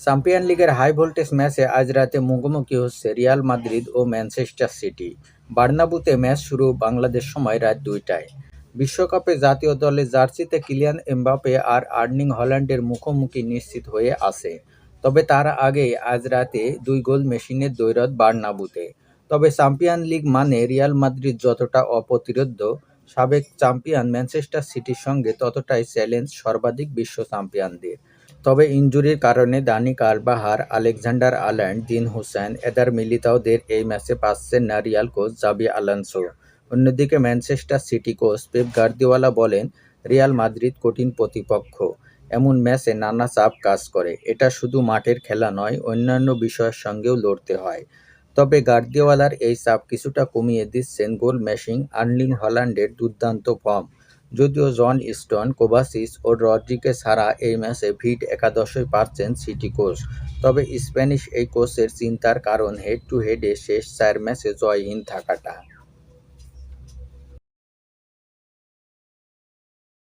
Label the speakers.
Speaker 1: Champion লিগের high voltage ম্যাচে আজ রাতে মুখোমুখি হচ্ছে রিয়াল মাদ্রিদ ও ম্যানচেস্টার সিটি বার্নাবুতে ম্যাচ শুরু বাংলাদেশ সময় রাত দুইটায়। বিশ্বকাপে জাতীয় দলে জার্সিতে কিলিয়ান এমবাপে আর আর্নিং হল্যান্ডের মুখোমুখি নিশ্চিত হয়ে আছে। তবে তার আগেই আজ রাতে দুই গোল মেশিনের দৈরত বার্নাবুতে। তবে চ্যাম্পিয়ন লিগ মানে রিয়াল মাদ্রিদ যতটা অপ্রতিরোধ্য, সাবেক চ্যাম্পিয়ন ম্যানচেস্টার সিটির সঙ্গে ততটাই চ্যালেঞ্জ সর্বাধিক বিশ্ব চ্যাম্পিয়নদের তবে ইনজুরির কারণে দানি কারবাহার, আলেকজান্ডার আর্ল্যান্ড দিন হুসেন, এদার মিলিতাওদের এই ম্যাচে পাচ্ছেন না রিয়াল কোচ জাবি আলানসো। অন্যদিকে Manchester City coach Pep Guardiola বলেন, রিয়াল মাদ্রিদ কঠিন প্রতিপক্ষ। এমন ম্যাচে নানা চাপ কাজ করে। এটা শুধু মাঠের খেলা নয়, অন্যান্য বিষয়ের সঙ্গেও লড়তে হয়। তবে গার্দিওয়ালার এই চাপ কিছুটা কমিয়ে দিচ্ছেন গোল ম্যাশিং আর্লিং হল্যান্ডের দুর্দান্ত ফর্ম। যদিও জন স্টোন, কোভাসিস ও রড্রিকে ছাড়া এই ম্যাচে ভিড একাদশই পারছেন সিটি কোচ। তবে স্প্যানিশ এই কোচের চিন্তার কারণ হেড টু হেডে শেষ চার ম্যাচে জয়হীন থাকাটা।